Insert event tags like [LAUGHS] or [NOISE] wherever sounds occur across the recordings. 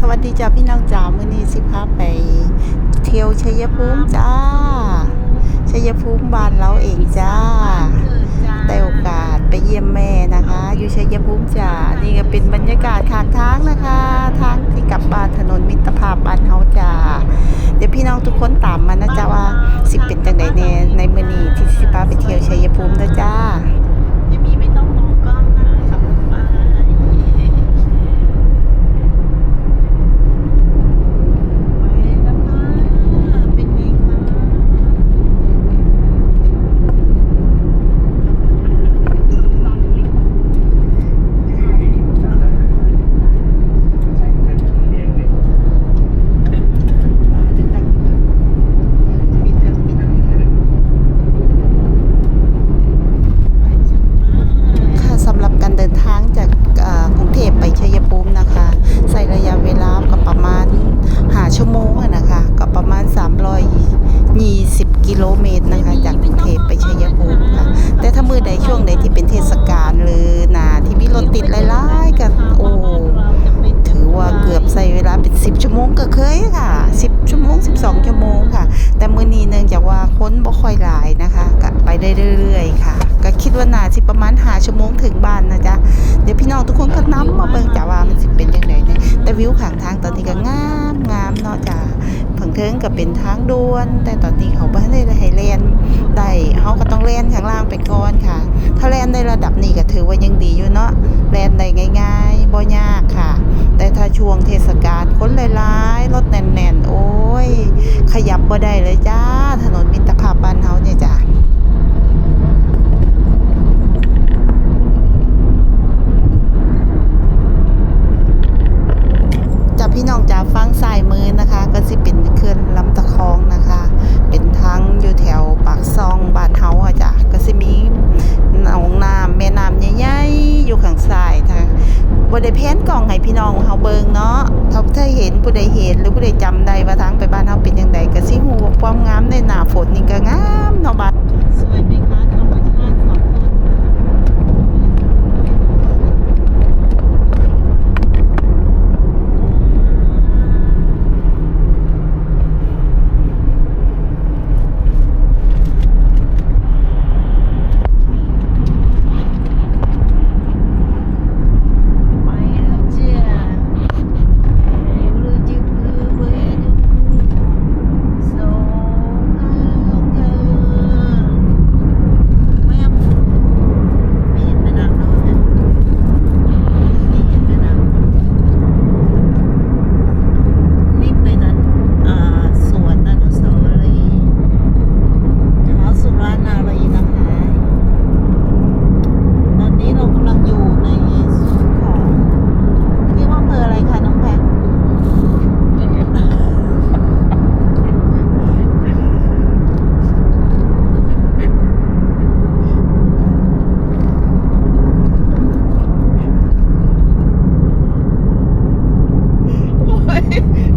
สวัสดีจ้าพี่น้องจ๋ามื้อนี้สิพาไป เที่ยวชัยภูมิจ้าชัยภูมิบ้านเราเองจ้าได้โอกาสไปเยี่ยมแม่นะคะ อยู่ชัยภูมิจ้านี่ก็เป็นบรรยากาศข้างทางนะคะ ทางที่กลับบ้านถนนมิตรภาพบ้านเฮาจ้าเดี๋ยวพี่น้องทุกคนตามมานะจ้าว่าสิเป็นจังไดแน่ในมื้อนี้ที่สิพาไปเที่ยวชัยภูมิเด้อจ้า จะมีไม่ต้องมองกล้องนะขับรถไปไปแล้วค่ะเป็นไงคะไปจังมา ค่ะสำหรับการเดินทางจากเอ่อกรุงเทพไปชัยภูมินะคะ ใส่ระยะเวลาก็ประมาณหาชั่วโมงอะนะคะ ก็ประมาณ 320 กิโลเมตรนะคะ จากกรุงเทพไปชัยภูมิค่ะ แต่ถ้ามือใดช่วงใดที่เป็นเทศกาลหรือหนาที่มีรถติดหลายๆก็โอ้ ถือว่าเกือบใส่เวลาเป็น 10 ชั่วโมงก็เคยค่ะ 10 ชั่วโมง 12 ชั่วโมงค่ะ แต่มื้อนี้เนื่องจากว่าคนบ่ค่อยหลายนะคะก็ไปได้เรื่อยๆค่ะ ก็คิดว่าน่าสิประมาณ5ชั่วโมงถึงบ้านนะจ๊ะเดี๋ยวพี่น้องทุกคนก็นํมาเบิ่งจ้ะว่ามันสิเป็นจังไดเนี่ยแต่วิวข้างทางตอนนี้ก็งามงามเนาะจ้ะเพิ่งเทิงก็เป็นทางด่วน แต่ตอนนี้เขาบ่ได้ให้แล่นได้เฮาก็ต้องแล่นข้างล่างไปก่อนค่ะ ถ้าแล่นในระดับนี้ก็ถือว่ายังดีอยู่เนาะแล่นได้ง่ายากค่ะ แต่ถ้าช่วงเทศกาลคน หลายรถแน่นๆ โอ้ย ขยับบ่ได้เลยจ้า ถนนมิตรภาพบ้านเฮาเนี่ยจ้าจ้าพี่น้องจ้าฟังซ้ายมือนะคะ ก็สิเป็นเขื่อนลำตะคองนะคะ เป็นทางอยู่แถวปากซองบ้านเฮาอะจ้ะก็สิมีหนองน้ำแม่น้ำใหญ่ๆอยู่ข้างซ้าย บ่ได้แพนกล่องให้พี่น้องเฮาเบิงเนาะถ้าถ้าเห็นผู้ใดเห็นหรือผู้ใดจำได้ว่าทางไปบ้านเฮาเป็นจังไดก็สิฮู้ว่าความงามในหน้าฝนนี่ก็งามเนาะบ้าน สวยไหมคะธรรมชาติสองต้นไปแล้วจ้ะอยู่รู้จึกมือเว้ยดูสองเธอแม่ไม่เห็นแม่น้ำแล้วเนี่ยไม่เห็นแม่น้ำนี่เป็นนั้นอ่าสวนอนุสาวรีย์ท้าวสุรานารีนะคะ ตอนนี้เรากำลังอยู่ในส่วนของเรียกว่าอำเภออะไรคะน้องแพท โอ้ย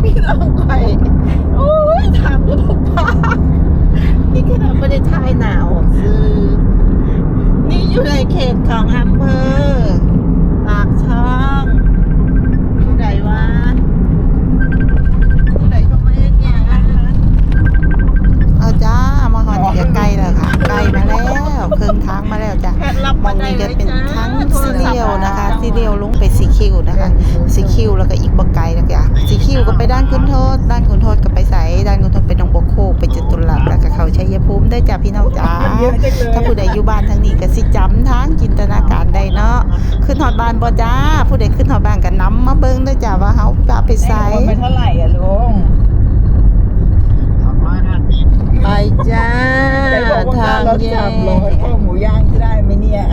พี่น้องไปโอ้ยทำระบบป้านี่ขนาดไม่ได้ทายหนาวซื้อ นี่อยู่ในเขตของอำเภอปากช่องผู้ใดวะผู้ใดก็ไม่ได้แก่ เอาจ้ามาฮอดนี่ก็ใกล้แล้วค่ะใกล้มาแล้วครึ่งทางมาแล้วจ้ะ แพทย์รับ มองนี้ก็เป็นทั้งสีเลียวนะคะสีเลียวลงไปสีคิวนะคะสีคิวแล้วก็อีกบ่ไก ลแล้วก็สีคิวก็ไปด้านคุณโทษ ด้านคุณโทษก็ไปใสด้านคุณโทษไปหนองบัวโคกไปจตุรัสแล้วก็เขาชัยภูมิได้อจ้ะพี่น้องจ้าถ้าผู้ใดอยู่บ้านทางนี้ก็สิจำทางจินตนาการได้เนาะขึ้นหอดบ้านบ่จ้า ผู้ใดขึ้นหอดบ้านก็นำมาเบิ่งเด้อจ้าว่าเฮาจะไปไสไปเท่าไหร่อะลุงไปจ้าไหนบอกว่าทางรถแยสามร้อยกข้าวหมูย่างจะได้ไหมเนี่ย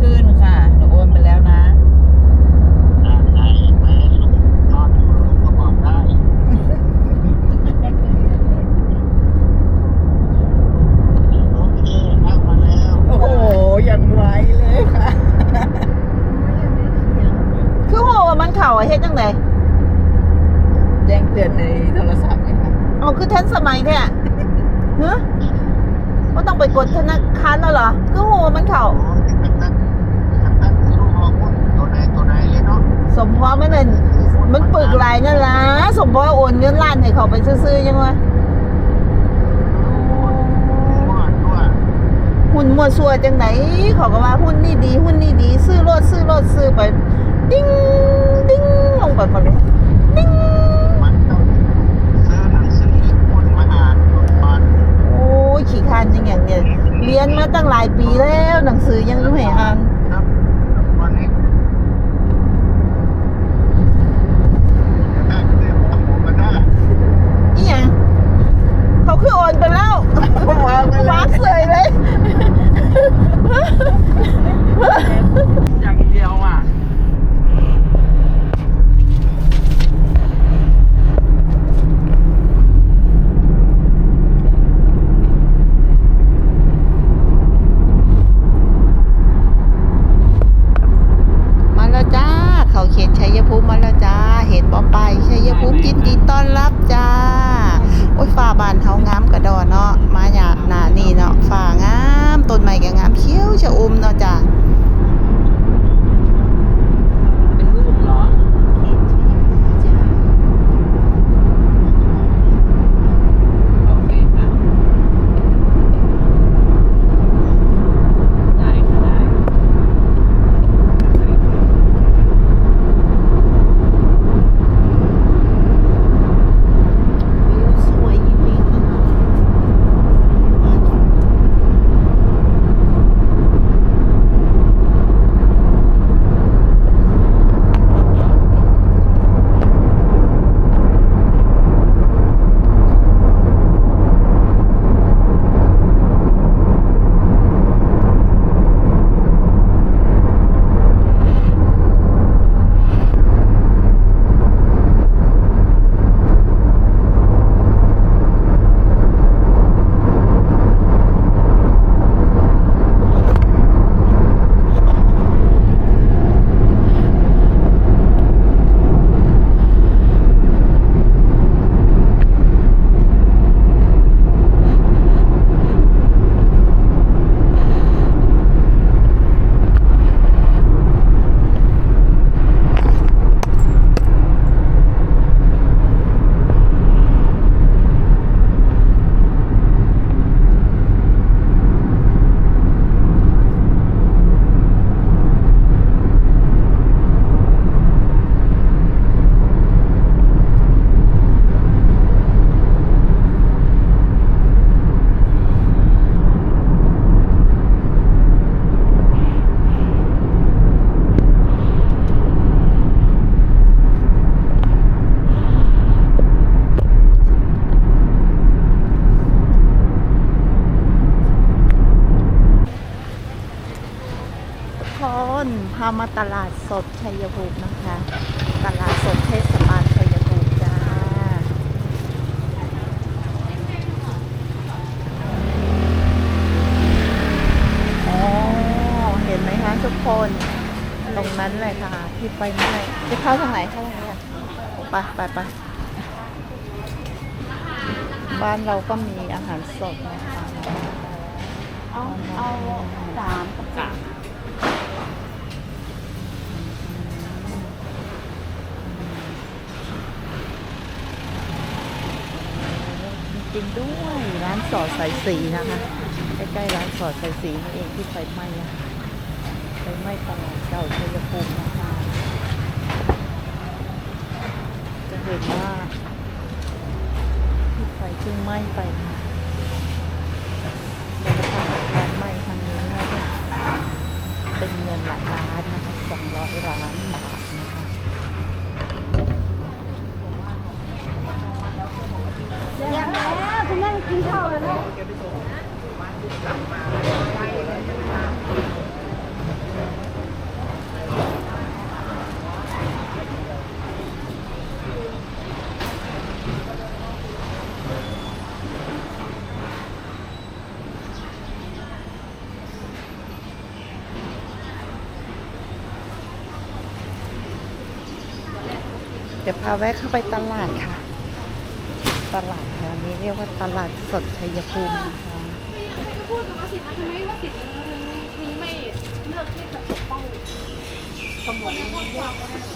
ขึ้นค่ะ หนูโอนไปแล้วนะ โอ้โห อย่างไวเลยค่ะ คือ ทันสมัยเนี่ยเฮ้ยว่าต้องไปกดธนาคารแล้วเหรอก็โหมันเข่า สม พอไม่นั่นมันปึกหลายนั่นล่ะสมพอโอนเงินล้านให้เขาไปซื้อๆยังวะหุ้นมั่วซั่วจังไหนเขาก็ว่าหุ้นนี่ดี หุ้นนี่ดี ซื้อรถซื้อรถซื้อไป ดิ้งดิ้งลงไปหมดเลยดิ้งโอ้ขี้คร้านจริงอย่างเนี้ยเรียนมาตั้งหลายปีแล้ว หนังสือยังไม่ให้อ่าน Huh? [LAUGHS] สดชัยภูมินะคะ ตลาดสดเทศบาลชัยภูมิจ้า อ๋อ เห็นไหมคะทุกคน ตรงนั้นเลยค่ะ ที่ไฟไหม้จะเข้าทางไหนเข้าทางนี้ไปไปไปบ้านเราก็มีอาหารสดนะคะ เอา เอาสามกับสาม ริง ๆ ด้วยร้านสอดสายสีนะคะ ใกล้ๆร้านสอดสายสีนี่เองที่ไฟไหม้นะคะไฟไหม้ตลาดเก่าชัยภูมินะคะจะเห็นว่าที่ไฟเพิ่งไหม้ไปนะคะแล้วก็ร้านไหม้ครั้งนี้น่าจะเป็นเงินหลายล้านนะคะสองร้อยล้านบาทนะคะ ยังแล้วคุณนั่งกินข้าวเลยนะ เดี๋ยวพาแวะเข้าไปตลาดค่ะ ตลาดแถวนี้เรียกว่าตลาดสดชัยภูมินะคะพูดกับว่าสิทธิ์ทำไมว่าสิทธิ์นี้ไม่เลือกที่จะปกป้องสมบูรณ์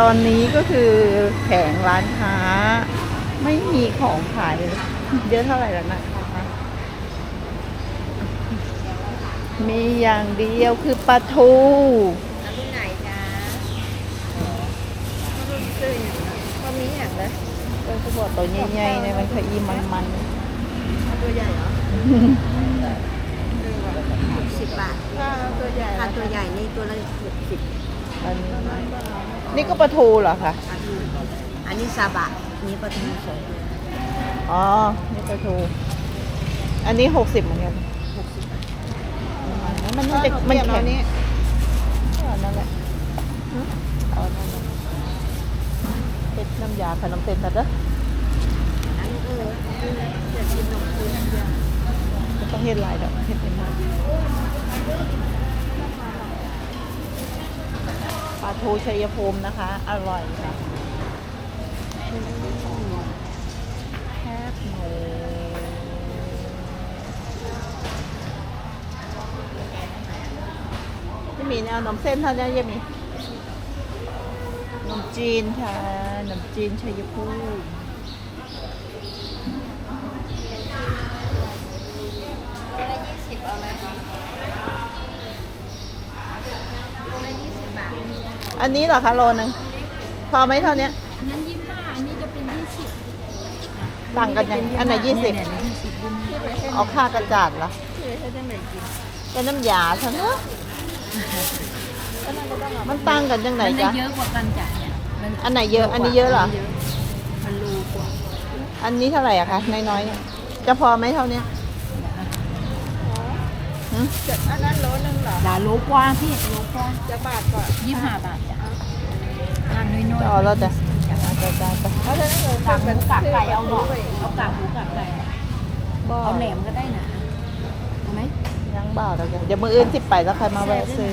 ตอนนี้ก็คือแผงร้านค้า ไม่มีของขายเลยเยอะเท่าไหร่แล้วนะคะ มีอย่างเดียวคือปลาทูรุ่นไหนจ๊ะรุ่นซื้ออย่างนะก็มีอย่างนะก็คือบอกตัวใหญ่ๆเนี่ยมันขยี้มันเอาตัวใหญ่เหรอสิบบาทๆถ้าตัวใหญ่ถ้าตัวใหญ่นี่ตัวละหกสิบอันนี้ นี่ก็ปลาทูเหรอคะ อันนี้ซาบะนี่ปลาทูสดอ๋อ นี่ปลาทู อันนี้หกสิบเหมือนกันหกสิบบาทมันมันจะมันแข็งเอานั่นแหละเอานั่นแหละเป็นน้ำยาขนมเส้นแต่เด้ออันนี้เอออยากกินนมจีนเดียวไม่ต้องเฮ็ดหลายดอกเฮ็ดเป็นมากปลา ทูชัยภูมินะคะ อร่อยค่ะแคบหมูจะมีแนวนมเส้นเท่านั้นยังมีนมจีนค่ะนมจีนชัยภูมิ ตัวละยี่สิบเอาไหมตัวละยี่สิบบาท อันนี้เหรอคะโลนึงพอไหมเท่าเนี้ยอันนั้นยี่สิบห้าอันนี้จะเป็นยี่สิบต่างกันยังอันไหนยี่สิบเอาค่ากระจาดเหรอคือเขาจะไม่กินเป็นน้ำยาใช่ไหมมันต่างกันยังไงมันได้จ๊ะเยอะกว่ากันจ้ะเนี่ยมันอันไหนเยอะ อันนี้เยอะเหรอมันรูกว่าอันนี้เท่าไหร่อะคะน้อยๆเนี่ยจะพอไหมเท่าเนี้ยหึอันนั้นโลนึงเหรอดาโลกว่าพี่โลกว่าจะบาทก่อนยี่สิบห้าบาทจ้ะ งานน้อยๆจะเอาแล้วจ้ะเอาจ้ะจ้ะจ้ะเอาเท่านั้นเลยกากหมูกากไก่เอาหรอเอากากหมูกากไก่บ่เอาแหนมก็ได้นะเอาไหมยังบ่าวแล้วจ้ะเดี๋ยวมืออื่นสิไปแล้วใครมาแวะซื้อ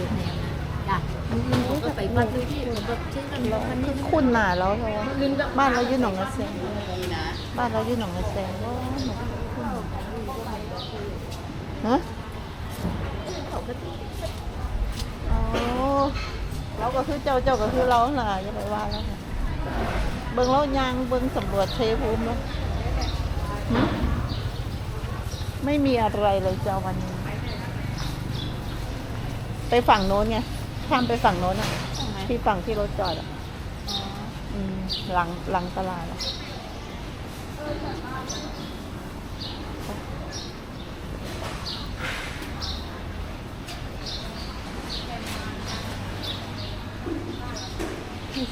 จ้ะมึงเขาก็ไปบัดเลยพี่แบบเช่นกันแล้วคันนี้คุ้นหนาแล้วเพราะว่าบ้านเราอยู่หนองกระเซงบ้านเราอยู่หนองกระเซงว่าหนูคุ้นฮะอ๋อ เราก็คือเจ้าเจ้าก็คือเราน่ะอย่าไปว่าแล้วค่ะเบิ่งเรายางเบิ่งสำรวจเชยภูมิแล้วหึไม่มีอะไรเลยเจ้าวันนี้ ไปฝั่งโน้นไงข้ามไปฝั่งโน้นอะที่ฝั่งที่รถจอดอะอืมหลังหลังตลาดอะ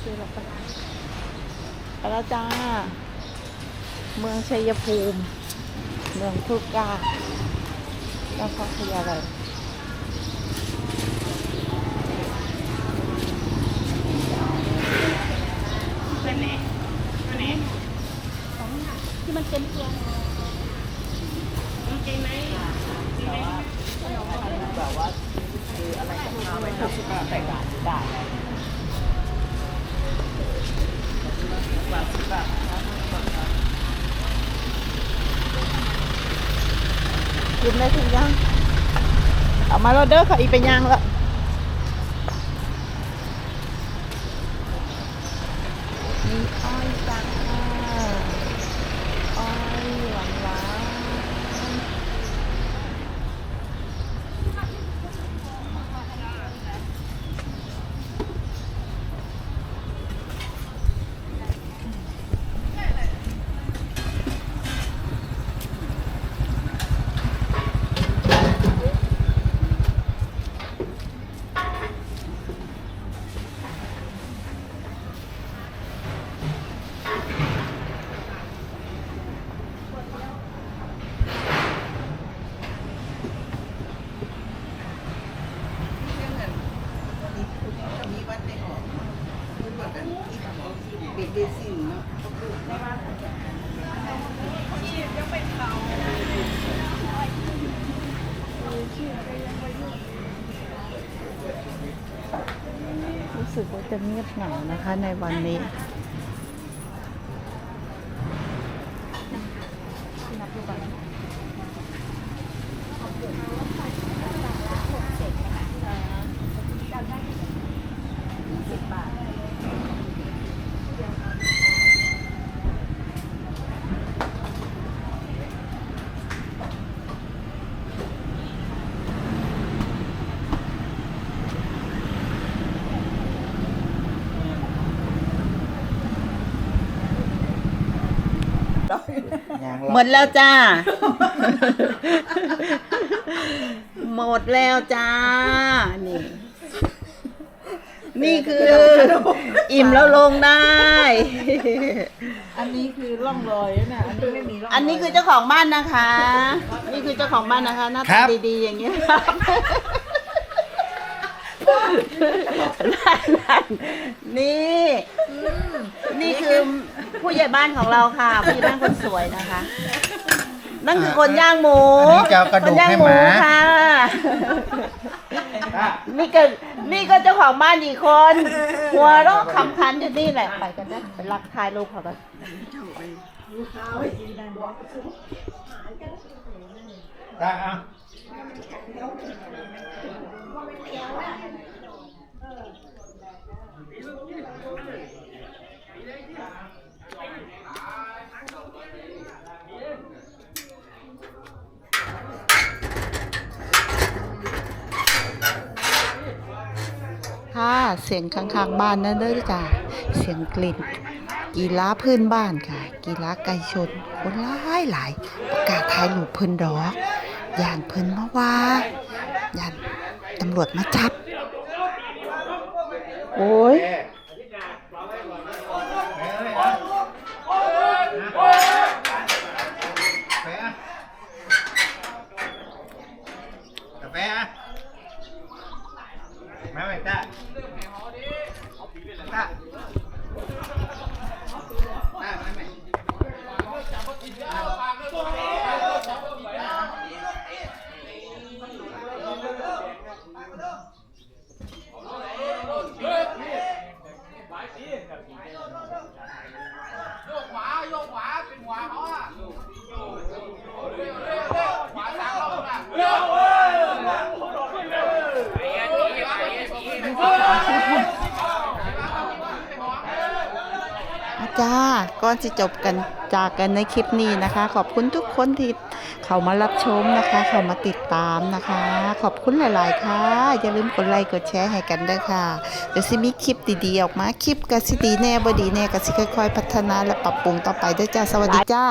ซื้อหรอกค่ะไปแล้วจ้า เมืองชัยภูมิ เมืองพุกาแล้วก็พยาอะไรที่มันเต็มตัว แบบว่าคืออะไรกับข้าวไว้ทำใส่บาตรได้แบบแบบ กินได้ทุกอย่าง เอามาเราเด้อค่ะอีไปย่างละมีอ้อยจ้าอ้อยหวานหวาน งียบเหงานะคะในวันนี้ หมดแล้วจ้า หมดแล้วจ้า นี่ นี่คืออิ่มแล้วลงได้ อันนี้คือร่องรอยนะอันนี้ไม่มีร่องรอยอันนี้คือเจ้าของบ้านนะคะ นี่คือเจ้าของบ้านนะคะหน้าครัตาบ ดีๆอย่างเงี้ยนั่นนั่นนี่ นี่คือผู้ใหญ่บ้านของเราค่ะ ผู้ใหญ่บ้านคนสวยนะคะ นั่นคือคนย่างหมูอันนี้จะเอากระดูกคนย่างให้หมูหมาค่ะนี่ก็นี่ก็เจ้าของบ้านอีกคน หัวเราะคำคันอยู่นี่แหละไปกันนะไปรักทายรูปเขากันได้เอา เสียงข้างๆบ้านนั่นเด้อจ้ะเสียงกลิ่น กีฬาพื้นบ้านค่ะ กีฬาไก่ชนคนหลายหลายประกาศทายรูปเพิ่นดอกย่านเพิ่นมาว่าย่านตำรวจมาจับ โอ้ย กาแฟอะมาไปจ้าจ้าจ้ามาไหม โยกขวาโยกขวาเป็นหัวเขาอะ จ้าก็จะจบกันจากกันในคลิปนี้นะคะ ขอบคุณทุกคนที่เข้ามารับชมนะคะ เข้ามาติดตามนะคะ ขอบคุณหลาย ๆ ค่ะ อย่าลืมกดไลค์กดแชร์ให้กันด้วยค่ะเดี๋ยวซิมีคลิปดีๆออกมาคลิปกสิดีแน่บดีแน่กสิค่อย ๆ พัฒนาและปรับปรุงต่อไปด้วยจ้าสวัสดีจ้า